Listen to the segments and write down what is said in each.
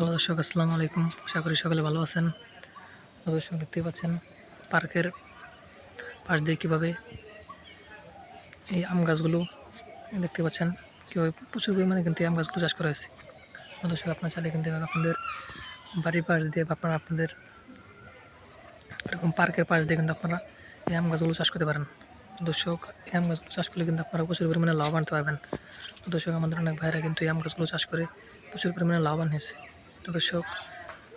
Hello দর্শক, আসসালামু আলাইকুম। আশা করি সকলে ভালো আছেন। দর্শক দেখতে পাচ্ছেন পার্কের পাশ দিয়ে কীভাবে এই আম গাছগুলো দেখতে পাচ্ছেন, কীভাবে প্রচুর পরিমাণে কিন্তু আম গাছগুলো চাষ করা হয়েছে। দর্শক, আপনার চাইলে কিন্তু আপনাদের বাড়ির পাশ দিয়ে বা আপনারা আপনাদের এরকম পার্কের পাশ দিয়ে কিন্তু আপনারা এই আম গাছগুলো চাষ করতে পারেন। দর্শক, এই আম গাছগুলো চাষ করলে কিন্তু আপনারা প্রচুর পরিমাণে লাভ আনতে পারবেন। দর্শক, আমাদের অনেক ভাইরা কিন্তু এই আম গাছগুলো চাষ করে প্রচুর পরিমাণে লাভবান হয়েছে। তো দর্শক,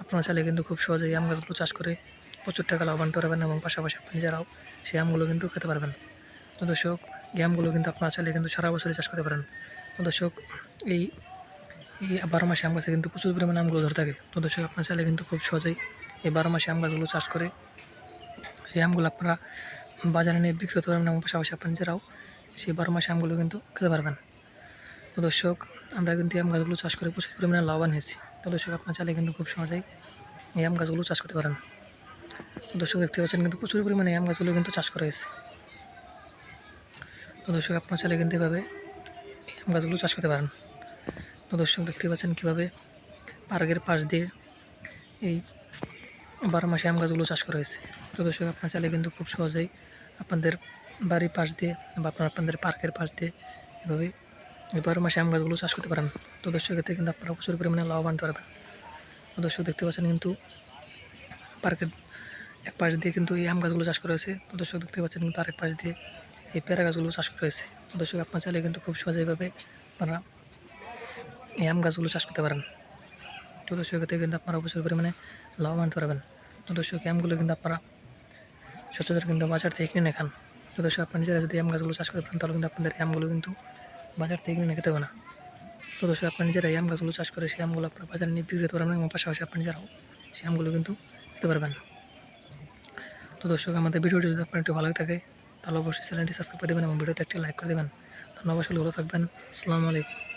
আপনারা চাইলে কিন্তু খুব সহজেই আম গাছগুলো চাষ করে প্রচুর টাকা লাভবান পারবেন এবং পাশাপাশি আপনি নিজেরাও সেই আমগুলো কিন্তু খেতে পারবেন। তো দর্শক, এই আমগুলো কিন্তু আপনারা চাইলে কিন্তু সারা বছরই চাষ করতে পারেন। তো দর্শক, এই এই বারো মাসে আম গাছে কিন্তু প্রচুর পরিমাণে আমগুলো ধরে থাকে। তো দর্শক, আপনারা চাইলে কিন্তু খুব সহজেই এই বারো মাসে আম গাছগুলো চাষ করে সেই আমগুলো আপনারা বাজারে নিয়ে বিক্রি করতে পারবেন এবং পাশাপাশি আপনি নিজেরাও সেই বারো মাসে আমগুলো কিন্তু খেতে পারবেন। তো দর্শক, আমরা কিন্তু আম গাছগুলো চাষ করে প্রচুর পরিমাণে লাভবান হয়েছি। তো দর্শক আপনার চাইলে কিন্তু খুব সহজেই এই আম গাছগুলো চাষ করতে পারেন। দর্শক দেখতে পাচ্ছেন কিন্তু প্রচুর পরিমাণে আম গাছগুলো কিন্তু চাষ করা হয়েছে। তো দর্শক আপনার চাইলে কিন্তু এভাবে এই আম গাছগুলো চাষ করতে পারেন। তো দর্শক দেখতে পাচ্ছেন কীভাবে পার্কের পাশ দিয়ে এই বারো মাসে আম গাছগুলো চাষ করা হয়েছে। তো দর্শক আপনার চাইলে কিন্তু খুব সহজেই আপনাদের বাড়ির পাশ দিয়ে বা আপনার আপনাদের পার্কের পাশ দিয়ে এভাবে বারো মাসে আম গাছগুলো চাষ করতে পারেন। তো দর্শক, এতে কিন্তু আপনারা প্রচুর পরিমাণে লাভবান পারবেন। তো দর্শক, দেখতে পাচ্ছেন কিন্তু পার্কের এক পাশ দিয়ে কিন্তু এই আম গাছগুলো চাষ করা হয়েছে। তো দর্শক, দেখতে পাচ্ছেন কিন্তু আরেক পাশ দিয়ে এই পেয়ারা গাছগুলো চাষ করা হয়েছে। তো দর্শক, আপনার চাইলে কিন্তু খুব সহজেইভাবে আপনারা এই আম গাছগুলো চাষ করতে পারেন। তো দর্শক, এতে কিন্তু আপনারা প্রচুর পরিমাণে লাভবান পারবেন। তো দর্শক আমগুলো কিন্তু আপনারা সচরাচর কিন্তু বাজার থেকে কিনে খান। তো দর্শক, আপনারা নিজেরা যদি আম গাছগুলো চাষ করতে পারেন, তাহলে কিন্তু আপনাদের আমগুলো কিন্তু বাজার থেকে কিনে খেতে হবে না। তো দোষে আপনার নিজেরা এই আম গাছগুলো চাষ করে সেই আমগুলো আপনার বাজারে নিয়ে বিক্রি করতে পারবেন এবং পাশাপাশি আপনি নিজেরাও সেই আমগুলো কিন্তু খেতে পারবেন। তো দর্শক, আমাদের ভিডিওটি যদি আপনার একটু ভালো লাগে থাকে, তাহলে অবশ্যই চ্যানেলটি সাবস্ক্রাইব করে দেবেন এবং ভিডিওতে একটি লাইক করে দেবেন। ধন্যবাদ, সকলে ভালো থাকবেন। আসসালামু আলাইকুম।